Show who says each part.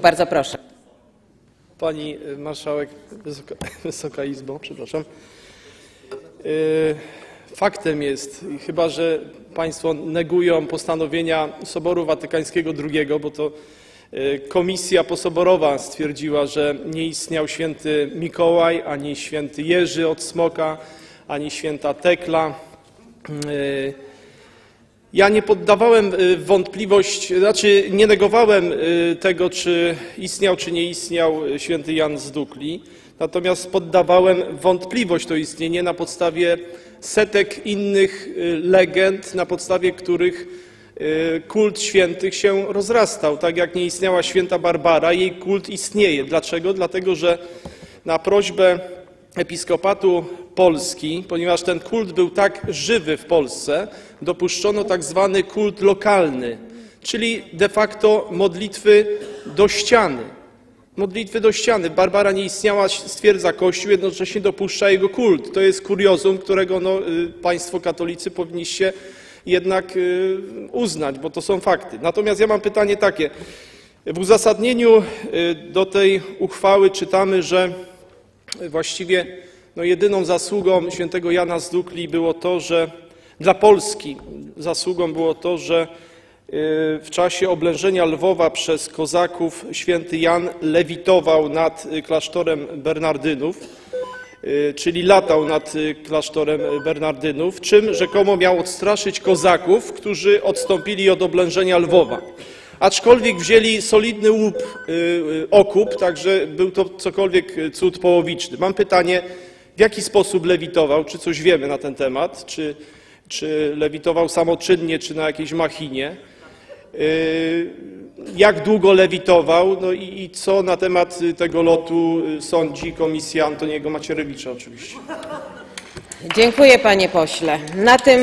Speaker 1: Bardzo proszę.
Speaker 2: Pani y, Marszałek, Wysoka, Wysoka Izbo, przepraszam. Y, Faktem jest, chyba że Państwo negują postanowienia Soboru Watykańskiego II, bo to y, komisja posoborowa stwierdziła, że nie istniał święty Mikołaj, ani święty Jerzy od Smoka, ani święta Tekla. Ja nie poddawałem y, wątpliwość, znaczy nie negowałem y, tego, czy istniał, czy nie istniał y, święty Jan z Dukli, natomiast poddawałem wątpliwość to istnienie na podstawie setek innych legend, na podstawie których kult świętych się rozrastał. Tak jak nie istniała święta Barbara, jej kult istnieje. Dlaczego? Dlatego, że na prośbę Episkopatu Polski, ponieważ ten kult był tak żywy w Polsce, dopuszczono tak zwany kult lokalny, czyli de facto modlitwy do ściany. Modlitwy do ściany. Barbara nie istniała, stwierdza Kościół, jednocześnie dopuszcza jego kult. To jest kuriozum, którego no, y, państwo katolicy powinniście jednak y, uznać, bo to są fakty. Natomiast ja mam pytanie takie. W uzasadnieniu y, do tej uchwały czytamy, że właściwie no, jedyną zasługą świętego Jana z Dukli było to, że dla Polski zasługą było to, że y, w czasie oblężenia Lwowa przez kozaków święty Jan lewitował nad y, klasztorem Bernardynów, y, czyli latał nad klasztorem Bernardynów, czym rzekomo miał odstraszyć kozaków, którzy odstąpili od oblężenia Lwowa. Aczkolwiek wzięli solidny łup, y, y, okup, także był to cokolwiek y, cud połowiczny. Mam pytanie, w jaki sposób lewitował, czy coś wiemy na ten temat, czy, czy lewitował samoczynnie, czy na jakiejś machinie, jak długo lewitował, no i, i co na temat tego lotu sądzi komisja Antoniego Macierewicza oczywiście.
Speaker 1: Dziękuję panie pośle. Na tym